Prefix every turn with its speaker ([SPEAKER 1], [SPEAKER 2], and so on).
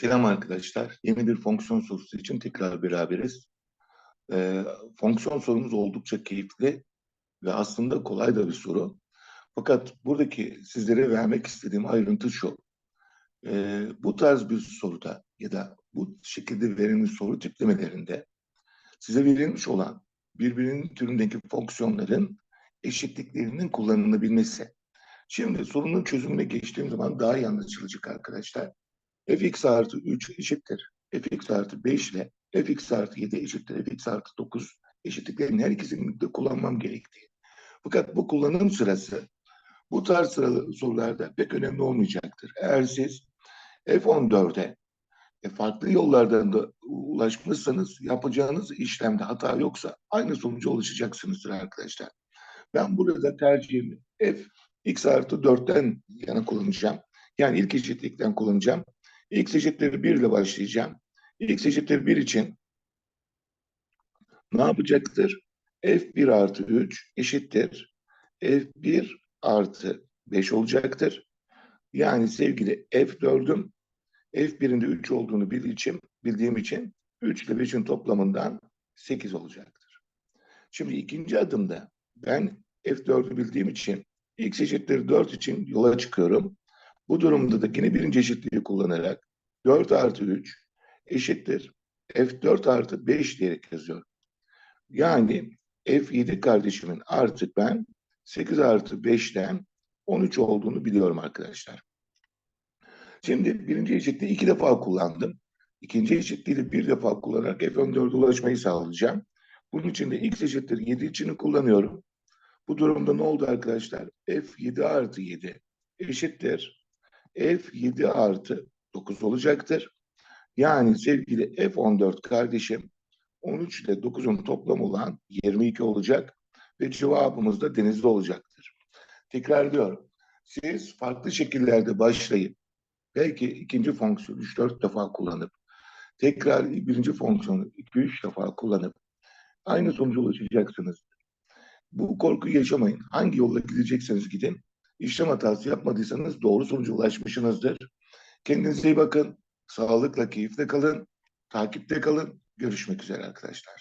[SPEAKER 1] Selam arkadaşlar. Yeni bir fonksiyon sorusu için tekrar beraberiz. Ee, fonksiyon sorumuz oldukça keyifli ve aslında kolay da bir soru. Fakat buradaki sizlere vermek istediğim ayrıntı şu. Ee, bu tarz bir soruda ya da bu şekilde verilmiş soru tiplemelerinde size verilmiş olan birbirinin türündeki fonksiyonların eşitliklerinin kullanılabilmesi. Şimdi sorunun çözümüne geçtiğim zaman daha iyi anlaşılacak arkadaşlar fx artı 3 eşittir. fx artı 5 ile fx artı 7 eşittir. fx artı 9 eşitliklerin her ikisini de kullanmam gerektiği. Fakat bu kullanım sırası bu tarz sıralı sorularda pek önemli olmayacaktır. Eğer siz F14'e e, farklı yollardan da ulaşmışsanız yapacağınız işlemde hata yoksa aynı sonuca ulaşacaksınızdır arkadaşlar. Ben burada tercihimi f x artı 4'ten yana kullanacağım. Yani ilk eşitlikten kullanacağım. X eşittir 1 ile başlayacağım. X eşittir 1 için ne yapacaktır? F1 artı 3 eşittir. F1 artı 5 olacaktır. Yani sevgili F4'üm F1'in de 3 olduğunu bildiğim bildiğim için 3 ile 5'in toplamından 8 olacaktır. Şimdi ikinci adımda ben F4'ü bildiğim için X eşittir 4 için yola çıkıyorum. Bu durumda da yine birinci eşitliği kullanarak 4 artı 3 eşittir F4 artı 5 diyerek yazıyorum. Yani F7 kardeşimin artık ben 8 artı 5'ten 13 olduğunu biliyorum arkadaşlar. Şimdi birinci eşitliği iki defa kullandım. İkinci eşitliği de bir defa kullanarak F14'e ulaşmayı sağlayacağım. Bunun için de x eşittir 7 içini kullanıyorum. Bu durumda ne oldu arkadaşlar? F7 artı 7 eşittir. F7 artı 9 olacaktır. Yani sevgili F14 kardeşim 13 ile 9'un toplamı olan 22 olacak ve cevabımız da denizli olacaktır. Tekrar diyorum. Siz farklı şekillerde başlayıp belki ikinci fonksiyonu 3-4 defa kullanıp tekrar birinci fonksiyonu 2-3 defa kullanıp aynı sonuca ulaşacaksınız. Bu korkuyu yaşamayın. Hangi yolla gidecekseniz gidin. İşlem hatası yapmadıysanız doğru sonuca ulaşmışsınızdır. Kendinize iyi bakın. Sağlıkla, keyifle kalın. Takipte kalın. Görüşmek üzere arkadaşlar.